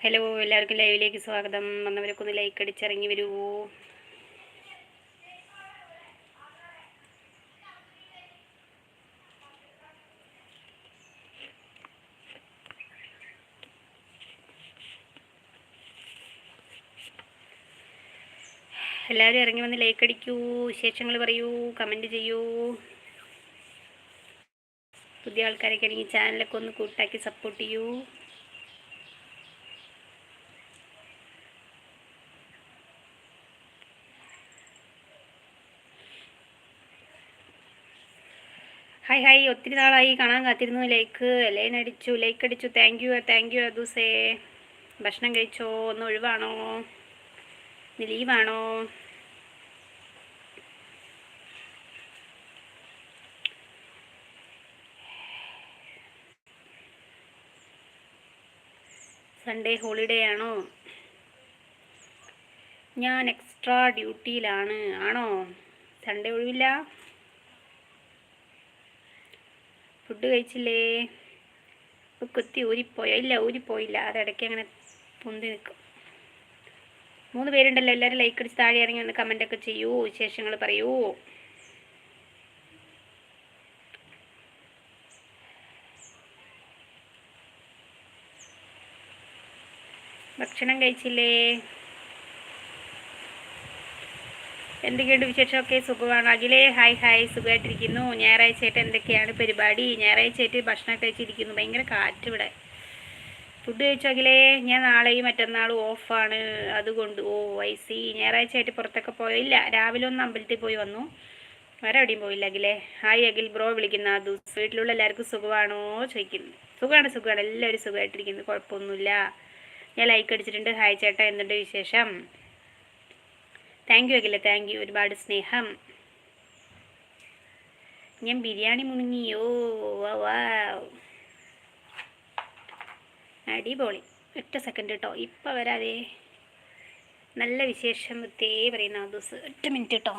Hello എല്ലാവർക്കും ലൈവിലേക്ക് സ്വാഗതം. വന്നവരൊക്കെ ഒന്ന് ലൈക്ക് അടിച്ചിറങ്ങി വരുമോ എല്ലാവരും ഇറങ്ങി വന്ന് ലൈക്ക് അടിക്കൂ. വിശേഷങ്ങൾ പറയൂ. കമന്റ് ചെയ്യൂ. പുതിയ ആൾക്കാരൊക്കെ ആണെങ്കിൽ ചാനലൊക്കെ ഒന്ന് കൂട്ടാക്കി സപ്പോർട്ട് ചെയ്യൂ. ഹായ് ഹായ് ഒത്തിരി നാളായി. കാണാൻ കാത്തിരുന്നു. ലൈക്ക് ലൈൻ അടിച്ചു. ലൈക്ക് അടിച്ചു. താങ്ക് യു താങ്ക് യു അദൂസേ. ഭക്ഷണം കഴിച്ചോ? ഒന്ന് ഒഴിവാണോ? ലീവാണോ സൺഡേ ഹോളിഡേ ആണോ? ഞാൻ എക്സ്ട്രാ ഡ്യൂട്ടിയിലാണ് ആണോ? സൺഡേ ഒഴിവില്ല? ഫുഡ് കഴിച്ചില്ലേ? കുത്തി ഊരിപ്പോയോ. ഇല്ല ഊരിപ്പോയില്ല. അതിടയ്ക്ക് അങ്ങനെ പൊന്തി നിൽക്കും മൂന്ന് പേരുണ്ടല്ലോ. എല്ലാവരും ലൈക്ക് അടിച്ച് താഴെ ഇറങ്ങി ഒന്ന് കമന്റൊക്കെ ചെയ്യൂ. വിശേഷങ്ങൾ പറയൂ. ഭക്ഷണം കഴിച്ചില്ലേ? എന്തൊക്കെയുണ്ട് വിശേഷമൊക്കെ? സുഖമാണ്? അഖിലേ ഹായ് ഹായ്. സുഖമായിട്ടിരിക്കുന്നു. ഞായറാഴ്ചയായിട്ട് എന്തൊക്കെയാണ് പരിപാടി? ഞായറാഴ്ചയായിട്ട് ഭക്ഷണം കഴിച്ചിരിക്കുന്നു. ഭയങ്കര കാറ്റ് ഇവിടെ ഫുഡ് കഴിച്ചോ അഖിലേ? ഞാൻ നാളെയും മറ്റന്നാളും ഓഫാണ്. അതുകൊണ്ട് ഓ ഐ സി. ഞായറാഴ്ചയായിട്ട് പുറത്തൊക്കെ പോയില്ല. രാവിലെ ഒന്ന് അമ്പലത്തിൽ പോയി വന്നു. വേറെ എവിടെയും പോയില്ല അഖിലേ. ഹായ് അഖിൽ ബ്രോ വിളിക്കുന്ന. അത് വീട്ടിലുള്ള എല്ലാവർക്കും സുഖമാണോ? ചോദിക്കുന്നു. സുഖമാണ് സുഖമാണ്. എല്ലാവരും സുഖമായിട്ടിരിക്കുന്നു. കുഴപ്പമൊന്നുമില്ല. ഞാൻ ലൈക്ക് അടിച്ചിട്ടുണ്ട്. ഹായ് ചേട്ടാ എന്നുണ്ട് വിശേഷം? Thank you Akhila. Thank you ഒരുപാട് സ്നേഹം. ഞാൻ ബിരിയാണി മുണുങ്ങിയോ? അടിപൊളി. ഒറ്റ സെക്കൻഡ് കേട്ടോ ഇപ്പം വരാതെ. നല്ല വിശേഷം തേ പറയുന്ന ദിവസം. ഒറ്റ മിനിറ്റ് കേട്ടോ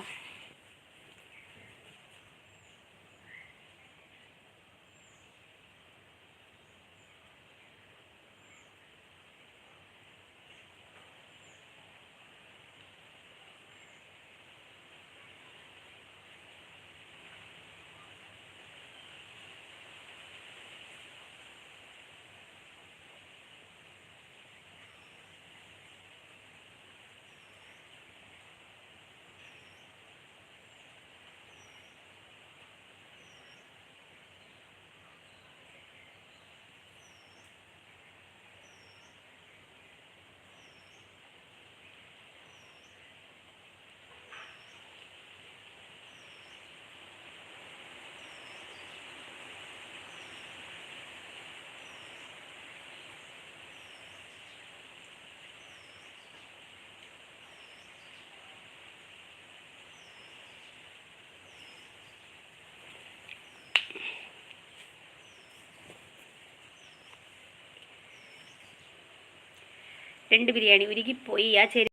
രണ്ട് ബിരിയാണി ഉരുകിപ്പോയി. ആ ചെരി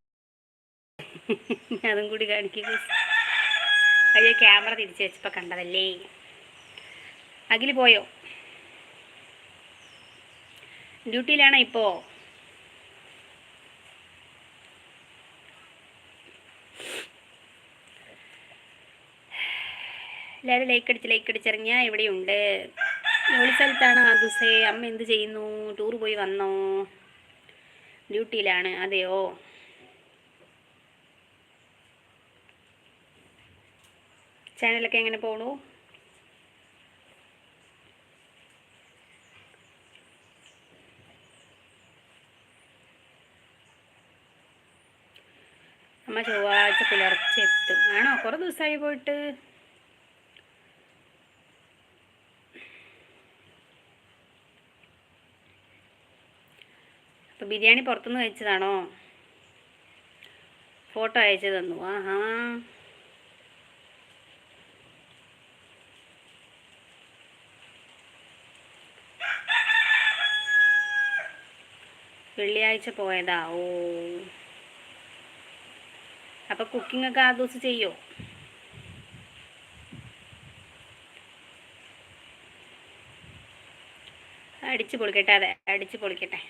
അതും കൂടി കാണിക്കുക അയ്യോ ക്യാമറ തിരിച്ചു വെച്ചപ്പോൾ കണ്ടതല്ലേ? അഖിൽ പോയോ? ഡ്യൂട്ടിയിലാണോ ഇപ്പോൾ എല്ലാവരും ലൈക്ക് അടിച്ച് ലൈക്ക് അടിച്ചിറങ്ങിയാൽ ഇവിടെയുണ്ട്. ജോലി സ്ഥലത്താണ് ദിവസേ അമ്മ എന്ത് ചെയ്യുന്നു? ടൂർ പോയി വന്നോ? ഡ്യൂട്ടിയിലാണ്. അതെയോ? ചാനലൊക്കെ എങ്ങനെ പോണു? അമ്മ ചൊവ്വാഴ്ച പുലർച്ചെ എത്തും. ആണോ? കുറേ ദിവസമായി പോയിട്ട്. അപ്പോൾ ബിരിയാണി പുറത്തുനിന്ന് കഴിച്ചതാണോ? ഫോട്ടോ അയച്ചു തന്നു. ആഹാ. വെള്ളിയാഴ്ച പോയതാ. ഓ. അപ്പോൾ കുക്കിംഗ് ഒക്കെ ആ ദിവസം ചെയ്യോ? അടിച്ച് പൊളിക്കട്ടെ അതെ. അടിച്ച് പൊളിക്കട്ടെ.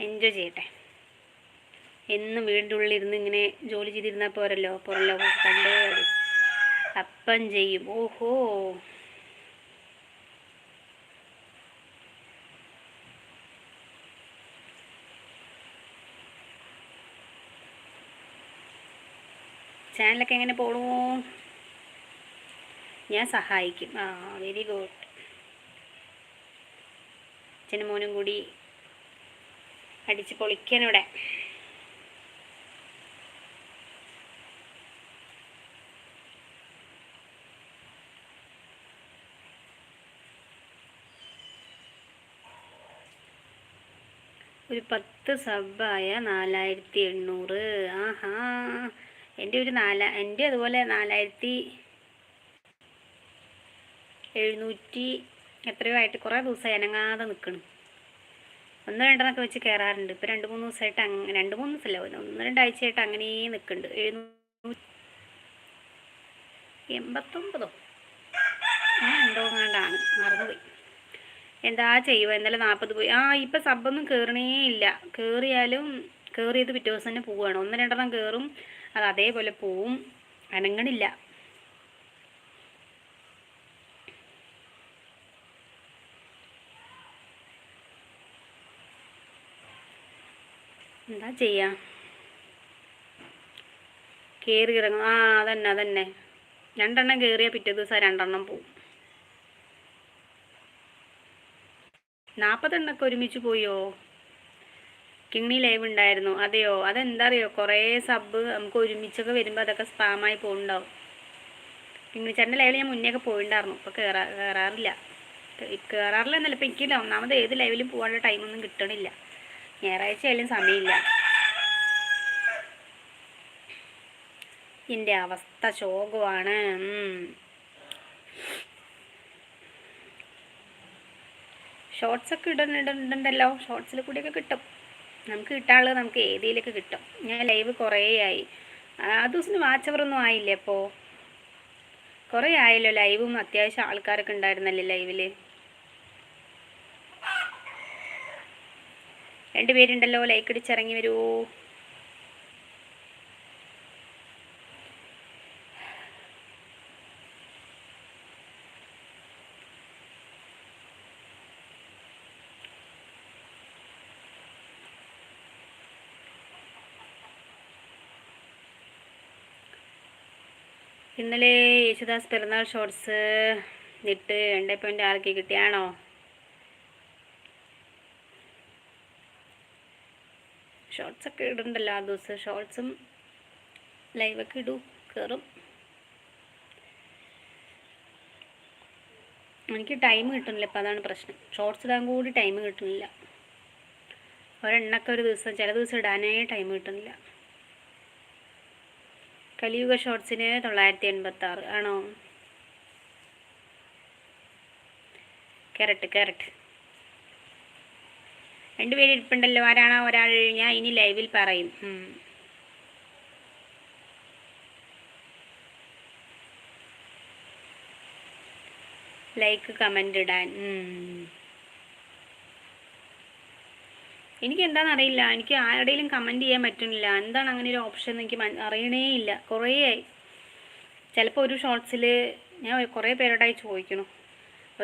എൻജോയ് ചെയ്യട്ടെ. എന്നും വീടിന്റെ ഉള്ളിലിരുന്ന് ഇങ്ങനെ ജോലി ചെയ്തിരുന്നാൽ പോരല്ലോ പുറം കണ്ട് അപ്പം ചെയ്യും. ഓഹോ. ചാനലൊക്കെ എങ്ങനെ പോണു? ഞാൻ സഹായിക്കും. ആ വെരി ഗുഡ് അച്ഛനും മോനും കൂടി അടിച്ച് പൊളിക്കാനിവിടെ ഒരു പത്ത് സബ്ബായ നാലായിരത്തി എണ്ണൂറ്. ആഹാ. എന്റെ ഒരു നാല എന്റെ അതുപോലെ നാലായിരത്തി എഴുന്നൂറ്റി എത്രയോ ആയിട്ട് കുറേ ദിവസമായി അനങ്ങാതെ നിൽക്കണം. ഒന്ന് രണ്ടെണ്ണമൊക്കെ വെച്ച് കയറാറുണ്ട് ഇപ്പോൾ രണ്ട് മൂന്ന് ദിവസമായിട്ട് അങ്ങനെ രണ്ട് മൂന്ന് ദിവസമല്ല ഒന്ന് രണ്ടാഴ്ചയായിട്ട് അങ്ങനെ നിൽക്കുന്നുണ്ട് എൺപത്തൊമ്പതോ? എന്തോ കണ്ടാണ് മറന്നുപോയി. എന്താ ചെയ്യുക? ഇന്നലെ നാൽപ്പത് പോയി. ആ ഇപ്പം സബ്ബൊന്നും കയറണേ ഇല്ല. കയറിയാലും കയറിയത് പിറ്റേ ദിവസം തന്നെ പോവുകയാണ് ഒന്ന് രണ്ടെണ്ണം കയറും അത് അതേപോലെ പോവും. അനങ്ങണില്ല. എന്താ ചെയ്യാ. കയറി ഇറങ്ങും. ആ അതന്നെ അതന്നെ. രണ്ടെണ്ണം കയറിയാൽ പിറ്റേ ദിവസം രണ്ടെണ്ണം പോവും. നാൽപ്പതെണ്ണൊക്കെ ഒരുമിച്ച് പോയോ? കിങ്ങി ലൈവ് ഉണ്ടായിരുന്നു. അതെയോ? അതെന്താ അറിയോ കുറേ സബ് നമുക്ക് ഒരുമിച്ചൊക്കെ വരുമ്പോൾ അതൊക്കെ സ്പാമായി പോകുന്നുണ്ടാവും കിങ്ങിണിച്ചേട്ടന്റെ ലൈവിൽ ഞാൻ മുന്നേ ഒക്കെ പോയിണ്ടായിരുന്നു. ഇപ്പോൾ കയറാ കയറാറില്ല കയറാറില്ല എന്നല്ല ഇപ്പം എനിക്കില്ല. ഒന്നാമത് ഏത് ലൈവിലും പോകാനുള്ള ടൈമൊന്നും കിട്ടണില്ല. ഞായറാഴ്ച ആയാലും സമയമില്ല. എന്റെ അവസ്ഥ ശോകമാണ്. ഷോർട്സ് ഒക്കെ ഇടണ്ട ഇടണ്ടല്ലോ. ഷോർട്സിൽ കൂടിയൊക്കെ കിട്ടും. നമുക്ക് കിട്ടാനുള്ളത് നമുക്ക് ഏതിലൊക്കെ കിട്ടും? ഞാൻ ലൈവ് കുറേ ആയി. ആ ദിവസം വാച്ച് അവറൊന്നും ആയില്ലേ അപ്പോൾ കുറേ ആയല്ലോ ലൈവും അത്യാവശ്യം ആൾക്കാരൊക്കെ ഉണ്ടായിരുന്നല്ലേ ലൈവിൽ രണ്ടുപേരുണ്ടല്ലോ ലൈക്ക് അടിച്ചിറങ്ങി വരൂ ഇന്നലെ യേശുദാസ് പിറന്നാൾ ഷോർട്സ് നിട്ട് രണ്ട് പോയിന്റ് ആർക്ക് കിട്ടിയാണോ? ഷോർട്സ് ഒക്കെ ഇടുന്നുണ്ടല്ലോ ആ ദിവസം. ഷോർട്സും ലൈവൊക്കെ ഇടൂ കയറും എനിക്ക് ടൈം കിട്ടുന്നില്ല ഇപ്പം അതാണ് പ്രശ്നം. ഷോർട്സ് ഇടാൻ കൂടി ടൈം കിട്ടുന്നില്ല. ഒരെണ്ണൊക്കെ ഒരു ദിവസം ചില ദിവസം ഇടാനേ ടൈം കിട്ടുന്നില്ല. കലിയുഗ ഷോർട്സിന് തൊള്ളായിരത്തി എൺപത്തി ആറ് ആണോ? കറക്റ്റ് കറക്റ്റ് രണ്ടുപേര് ഇരിപ്പുണ്ടല്ലോ. ആരാണോ ഒരാൾ ഞാൻ ഇനി ലൈവിൽ പറയും. ലൈക്ക് കമന്റ് ഇടാൻ. എനിക്ക് എന്താണെന്ന് അറിയില്ല എനിക്ക് ആരുടെയും കമന്റ് ചെയ്യാൻ പറ്റുന്നില്ല. എന്താണ് അങ്ങനെ ഒരു ഓപ്ഷൻ എന്ന് എനിക്ക് അറിയണേ ഇല്ല. കുറേ ആയി ചിലപ്പോൾ ഒരു ഷോർട്സിൽ ഞാൻ കുറേ പേരോടായി ചോദിക്കണു.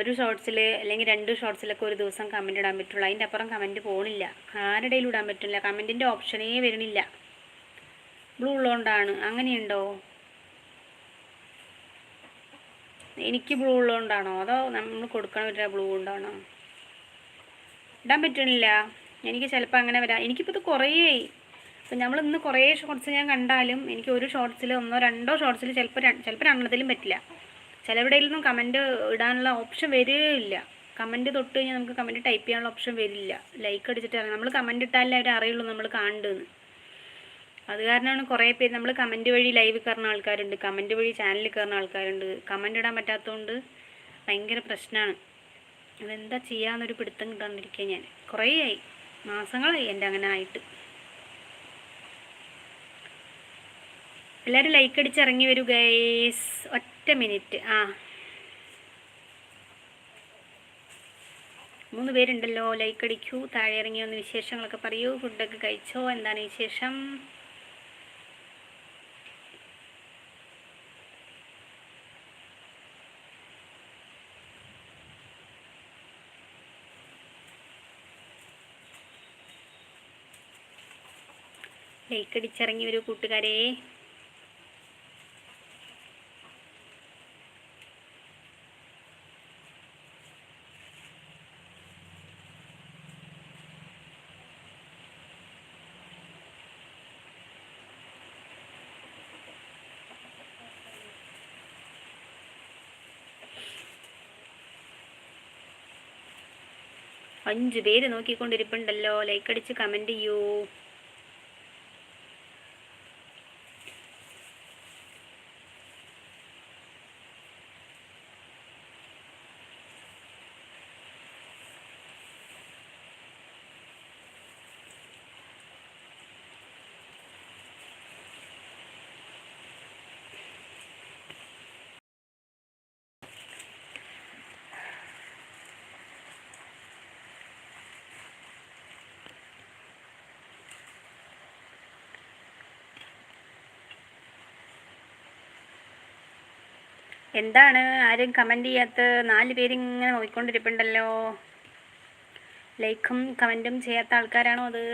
ഒരു ഷോർട്സിൽ അല്ലെങ്കിൽ രണ്ട് ഷോർട്സിലൊക്കെ ഒരു ദിവസം കമന്റ് ഇടാൻ പറ്റുള്ളൂ. അതിന്റെ അപ്പുറം കമന്റ് പോകണില്ല ആരുടെയും ഇടാൻ പറ്റില്ല കമന്റിന്റെ ഓപ്ഷനേ വരണില്ല ബ്ലൂ ഉള്ളതുകൊണ്ടാണ് അങ്ങനെയുണ്ടോ? എനിക്ക് ബ്ലൂ ഉള്ളതുകൊണ്ടാണോ അതോ നമ്മൾ കൊടുക്കണ ബ്ലൂ കൊണ്ടാണോ? ഇടാൻ പറ്റണില്ല എനിക്ക് ചിലപ്പോൾ അങ്ങനെ വരാം. എനിക്കിപ്പോൾ ഇത് കുറേ അപ്പം നമ്മൾ ഇന്ന് കുറേ ഷോർട്സ് ഞാൻ കണ്ടാലും എനിക്ക് ഒരു ഷോർട്സിൽ ഒന്നോ രണ്ടോ ഷോർട്സിൽ ചിലപ്പോൾ ചിലപ്പോൾ രണ്ടെണ്ണത്തിലും പറ്റില്ല. ചിലവിടയിലൊന്നും കമന്റ് ഇടാനുള്ള ഓപ്ഷൻ വരികയില്ല കമന്റ് തൊട്ട് കഴിഞ്ഞാൽ നമുക്ക് കമന്റ് ടൈപ്പ് ചെയ്യാനുള്ള ഓപ്ഷൻ വരില്ല. ലൈക്ക് അടിച്ചിട്ട് നമ്മൾ കമന്റ് ഇട്ടാലേ അവർ അറിയുള്ളൂ നമ്മൾ കാണുന്നു അത് കാരണമാണ് കുറേ പേര് നമ്മൾ കമന്റ് വഴി ലൈവ് കയറുന്ന ആൾക്കാരുണ്ട്. കമന്റ് വഴി ചാനലിൽ കയറുന്ന ആൾക്കാരുണ്ട്. കമന്റ് ഇടാൻ പറ്റാത്തതുകൊണ്ട് ഭയങ്കര പ്രശ്നമാണ് അതെന്താ ചെയ്യാമെന്നൊരു പിടുത്തം കിട്ടാണ്ടിരിക്കുക ഞാൻ കുറേ ആയി മാസങ്ങളായി എന്റെ അങ്ങനെ ആയിട്ട്. എല്ലാവരും ലൈക്ക് അടിച്ച് ഇറങ്ങി വരൂ ഗൈസ് ഒറ്റ മിനിറ്റ് ആ. മൂന്ന് പേരുണ്ടല്ലോ ലൈക്ക് അടിക്കൂ താഴെ ഇറങ്ങി വന്ന് വിശേഷങ്ങളൊക്കെ പറയൂ ഫുഡൊക്കെ കഴിച്ചോ എന്താണ് വിശേഷം? ലൈക്ക് അടിച്ചിറങ്ങി വരൂ കൂട്ടുകാരെ. അഞ്ച് പേര് നോക്കിക്കൊണ്ടിരിപ്പുണ്ടല്ലോ. ലൈക്ക് അടിച്ച് കമന്റ് ചെയ്യൂ. എന്താണ് ആരും കമന്റ് ചെയ്യാത്ത നാല് പേരിങ്ങനെ നോക്കിക്കൊണ്ടിരിപ്പുണ്ടല്ലോ ലൈക്കും കമന്റും ചെയ്യാത്ത ആൾക്കാരാണോ അത്?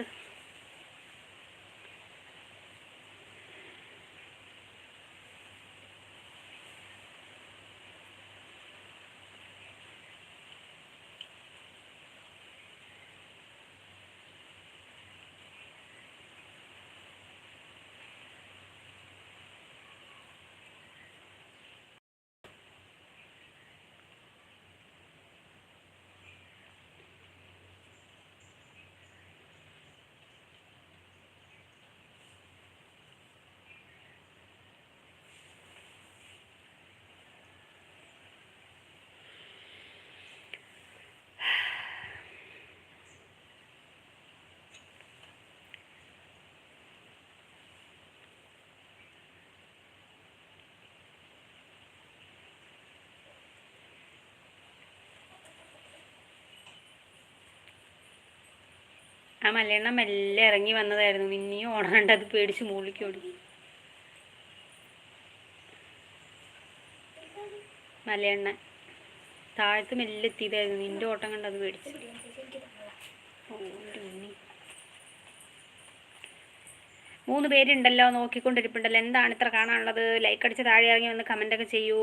ആ മലയണ്ണ മെല്ലെ ഇറങ്ങി വന്നതായിരുന്നു. മിന്നിയും ഓടാണ്ട് അത് പേടിച്ച് മുകളിലേക്ക് ഓടി മലയണ്ണ താഴത്ത് മെല്ലെ എത്തിയതായിരുന്നു. നിന്റെ ഓട്ടം കണ്ട് അത് പേടിച്ച്. മൂന്ന് പേരുണ്ടല്ലോ നോക്കിക്കൊണ്ടിരിപ്പുണ്ടല്ലോ. എന്താണ് ഇത്ര കാണാനുള്ളത്? ലൈക്ക് അടിച്ച് താഴെ ഇറങ്ങി വന്ന് കമന്റൊക്കെ ചെയ്യൂ.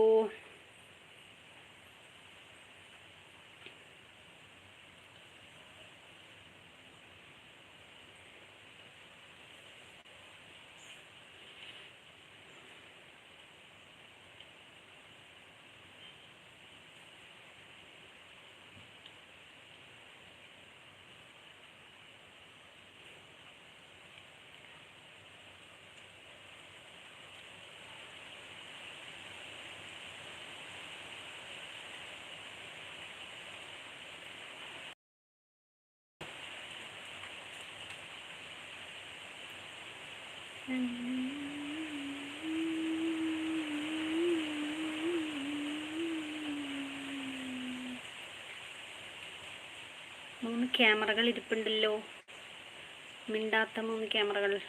മൂന്ന് ക്യാമറകൾ ഇരിപ്പുണ്ടല്ലോ. മിണ്ടാത്ത മൂന്ന് ക്യാമറകൾ.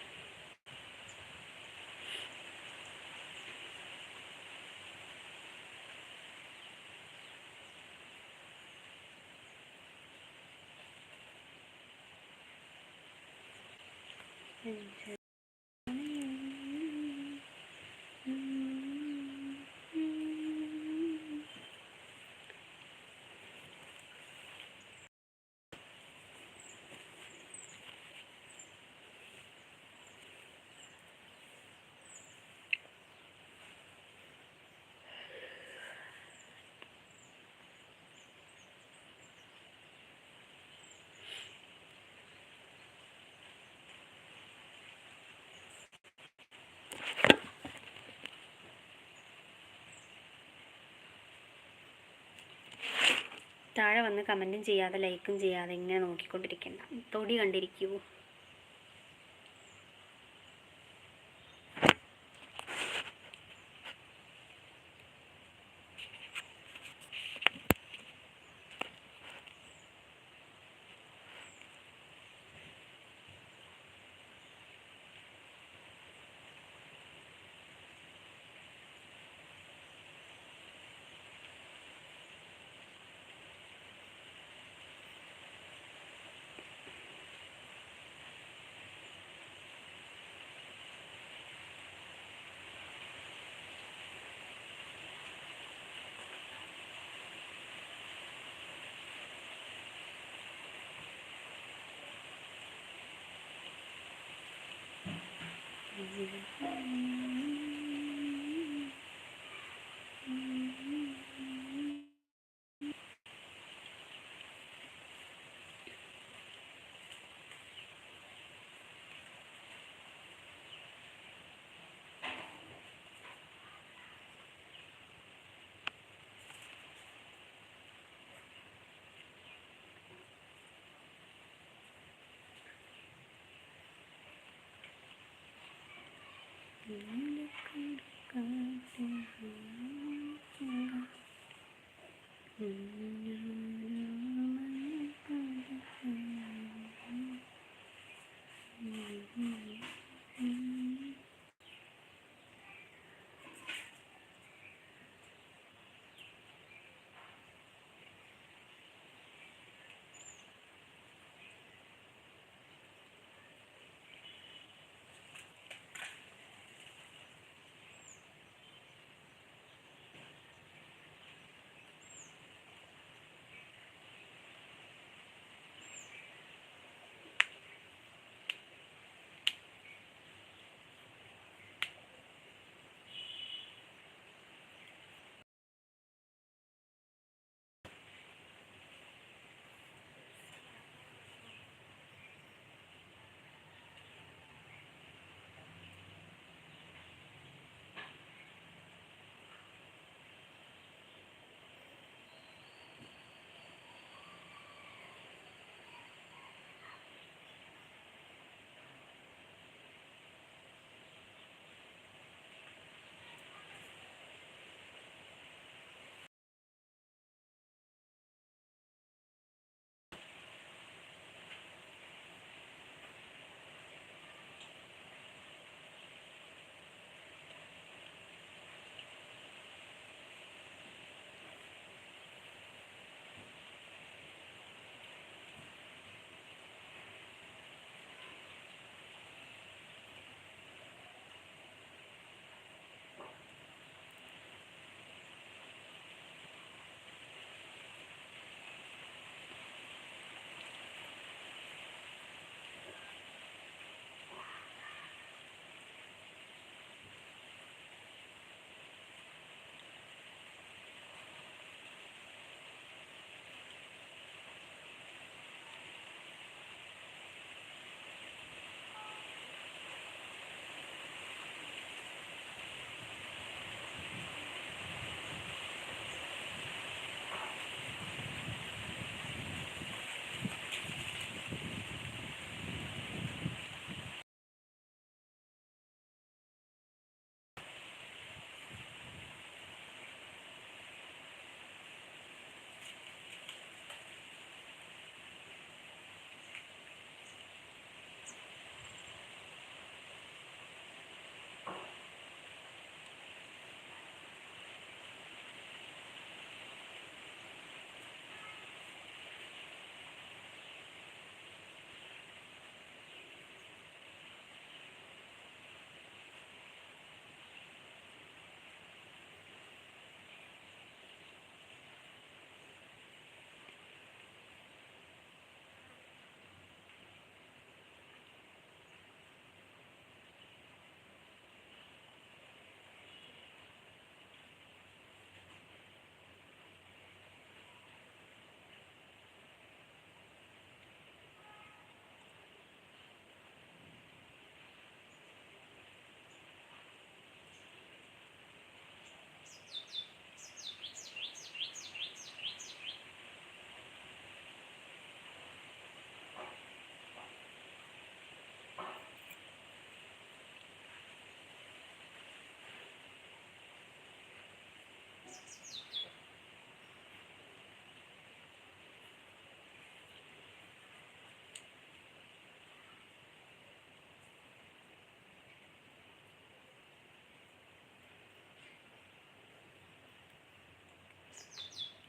താഴെ വന്ന് കമന്റും ചെയ്യാതെ ലൈക്കും ചെയ്യാതെ ഇങ്ങനെ നോക്കിക്കൊണ്ടിരിക്കണ്ട. തൊടി Brasil.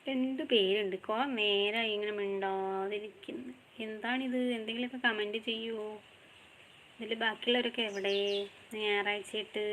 രണ്ട് പേരുണ്ട്? കുറേ നേരമായി ഇങ്ങനെ മിണ്ടാതിരിക്കുന്നു. എന്താണിത്? എന്തെങ്കിലുമൊക്കെ കമന്റ് ചെയ്യുമോ ഇതിൽ ബാക്കിയുള്ളവരൊക്കെ എവിടെ? ഞായറാഴ്ചയായിട്ട്